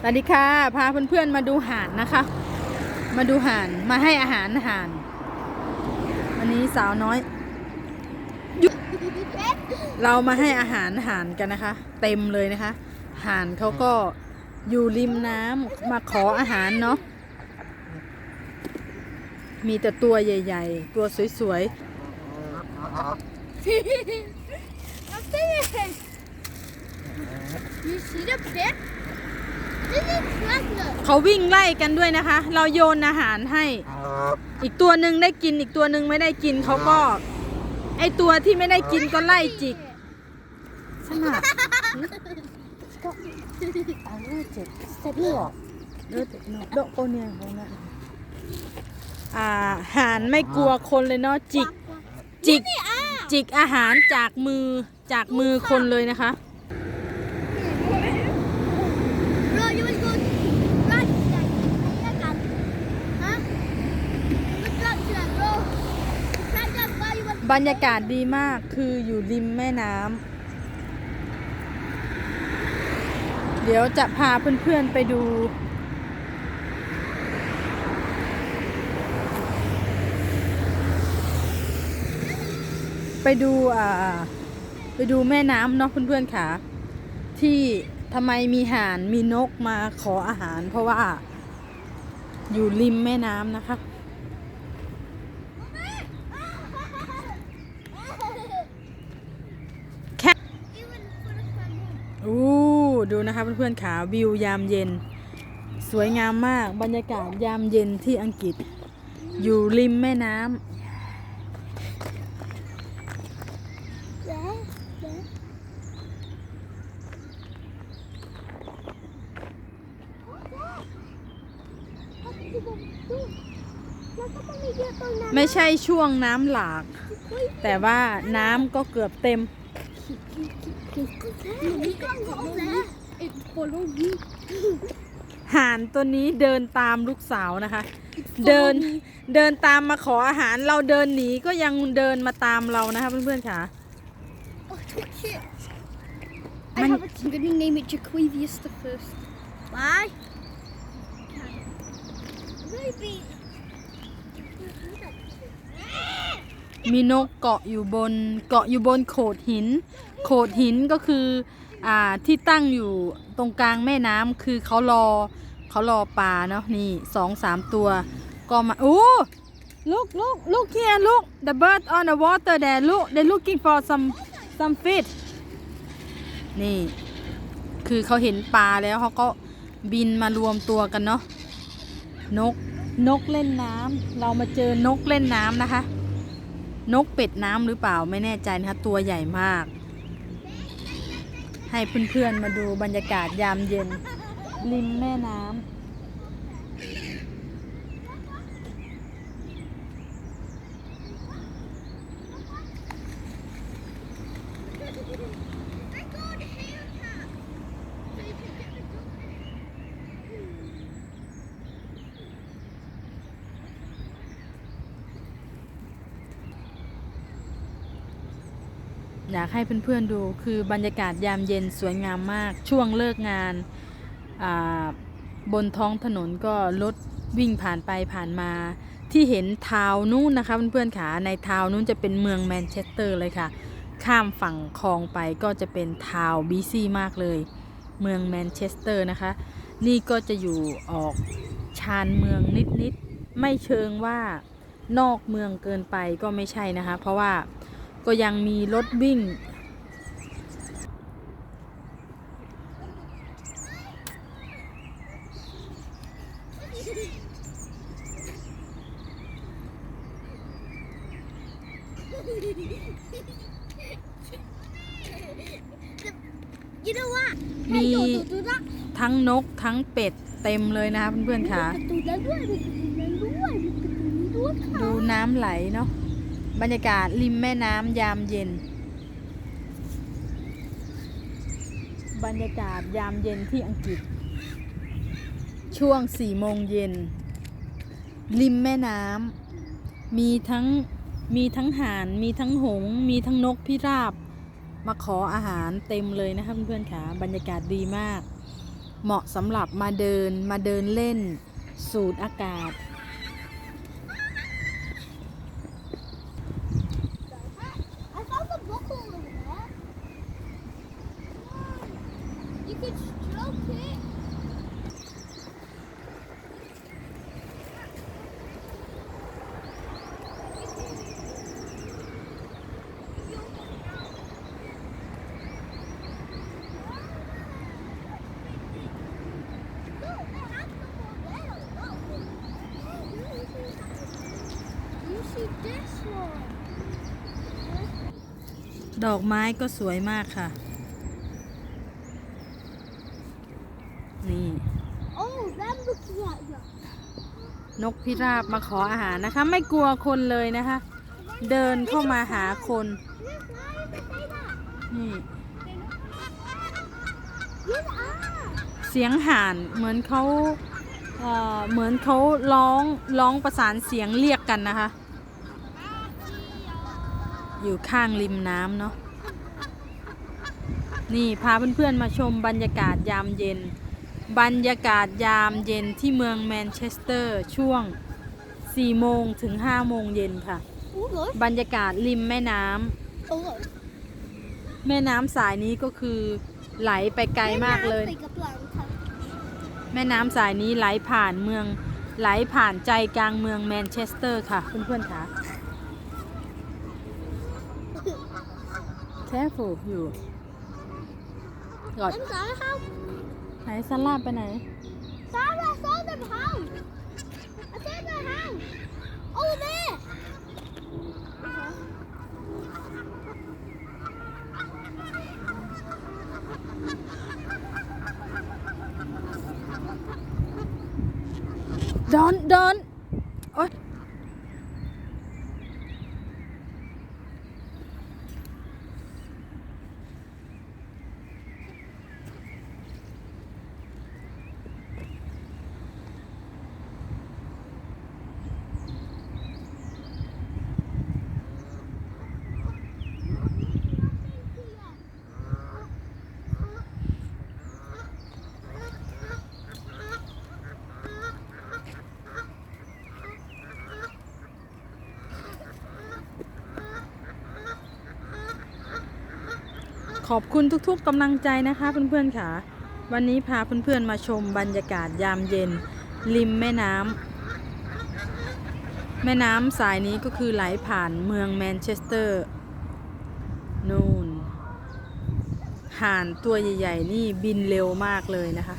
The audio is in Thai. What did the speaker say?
สวัสดีค่ะ พาเพื่อนๆมาดูห่านนะคะ มาดูห่านมาให้อาหารห่านวันนี้สาวน้อยหยุดเรามาให้อาหารห่านกันนะคะ เต็มเลยนะคะห่านเขาก็อยู่ริมน้ำมาขออาหารเนาะมีแต่ตัวใหญ่ ๆ ตัวสวย You see the pit? เขาวิ่งไล่กันด้วยนะคะ เราโยนอาหารให้ อีกตัวหนึ่งได้กินอีกตัวหนึ่งไม่ได้กินเขาก็ ไอตัวที่ไม่ได้กินก็ไล่จิกสนาดอ่าห่านไม่กลัวคนเลยเนาะจิกจิกจิกอาหารจากมือจากมือคนเลยนะคะ บรรยากาศดีมากคืออยู่ริมแม่น้ำ เดี๋ยวจะพาเพื่อนๆไปดู ไปดูอ่าไปดูแม่น้ำเนาะเพื่อนๆค่ะ ที่ทำไมมีห่านมีนกมาขออาหาร เพราะว่าอยู่ริมแม่น้ำนะคะ แค่ even for the family. อู้ ดูนะคะเพื่อนๆขาวิวยามเย็น สวยงามมากบรรยากาศยามเย็นที่อังกฤษ อยู่ริมแม่น้ำไม่ใช่ช่วงน้ำหลาก แต่ว่าน้ำก็เกือบเต็ม It follow me. ห่านตัวนี้เดินตามลูกสาวนะคะ เดินเดินตามมาขออาหารเราเดินหนีก็ยังเดินมาตามเรานะคะเพื่อนๆค่ะ Oh, shit. I Man- have it. I'm gonna name it Jaquavius the first. Why? Maybe. มีนกเกาะอยู่บนเกาะอยู่บนโขดหิน โขดหินก็คือ อ่าที่ตั้งอยู่ตรงกลางแม่น้ำคือเขารอเขารอปลาเนาะนี่สองสามตัว ก็มาโอ้ look look look here look the bird on the water there look they looking for some some fish นี่ คือเขาเห็นปลาแล้วเขาก็บินมารวมตัวกันเนาะนกนกเล่นน้ำเรามาเจอนกเล่นน้ำนะคะ นกเป็ดน้ำหรือเปล่าไม่แน่ใจนะคะตัวใหญ่มาก ให้เพื่อนๆมาดูบรรยากาศยามเย็น ริมแม่น้ำ อยากให้เพื่อนๆดูคือบรรยากาศยามเย็นสวยงามมาก ช่วงเลิกงานาบนท้องถนนก็รถวิ่งผ่านไปผ่านมาที่เห็นทาวน์นู้นนะคะเพื่อนๆค่ะในทาวน์นู้นจะเป็นเมืองแมนเชสเตอร์เลยค่ะ ข้ามฝั่งคลองไปก็จะเป็นทาวน์บีซี่มากเลย เมืองแมนเชสเตอร์นะคะ นี่ก็จะอยู่ออกชานเมืองนิดๆไม่เชิงว่านอกเมืองเกินไปก็ไม่ใช่นะคะ เพราะว่า ก็ยังมีรถวิ่ง You know what? มี ให้ดูดูดูนะทั้งนกทั้งเป็ดเต็มเลยนะคะเพื่อนๆค่ะมีประตูนั้นด้วยมีประตูนั้นด้วยมีประตูนี้ด้วยค่ะดูน้ำไหลเนาะ บรรยากาศริมแม่น้ำยามเย็น บรรยากาศยามเย็นที่อังกฤษ ช่วงสี่โมงเย็น ริมแม่น้ำมีทั้งมีทั้งห่าน มีทั้งหง มีทั้งนกพิราบ มาขออาหารเต็มเลยนะคะเพื่อนๆค่ะบรรยากาศดีมาก เหมาะสำหรับมาเดินมาเดินเล่น สูดอากาศ I found a book over there. You could stroke it. Look, I have some more there. Look. You see this one? ดอกไม้ก็สวยมากค่ะ นี่ Oh, them looking at you. นกพิราบมาขออาหารนะคะ ไม่กลัวคนเลยนะคะ เดินเข้ามาหาคน Yes, why did they say that? นี่ Yes, ah. เสียงห่านเหมือนเขาเอ่อเหมือนเขาร้องร้องประสานเสียงเรียกกันนะคะ อยู่ข้างริมน้ำเนาะ นี่พาเพื่อนๆมาชมบรรยากาศยามเย็น บรรยากาศยามเย็นที่เมืองแมนเชสเตอร์ช่วง 4 โมงถึง 5 โมงเย็นค่ะ Oh, good. บรรยากาศริมแม่น้ำ Oh, good. แม่น้ำสายนี้ก็คือไหลไปไกลมากเลย Take a blanket. แม่น้ำสายนี้ไหลผ่านเมืองไหลผ่านใจกลางเมืองแมนเชสเตอร์ค่ะเพื่อนๆค่ะ careful อยู่กอด Them Sarah how? ไหนซันลาบไปไหน Sarah, I saw them how? I saw them how? Over there. don't don't โขอบคุณทุกๆกำลังใจนะคะเพื่อนๆค่ะ วันนี้พาเพื่อนๆมาชมบรรยากาศยามเย็น ริมแม่น้ำแม่น้ำสายนี้ก็คือไหลผ่านเมืองแมนเชสเตอร์นูนห่านตัวใหญ่ ๆ นี่บินเร็วมากเลยนะคะ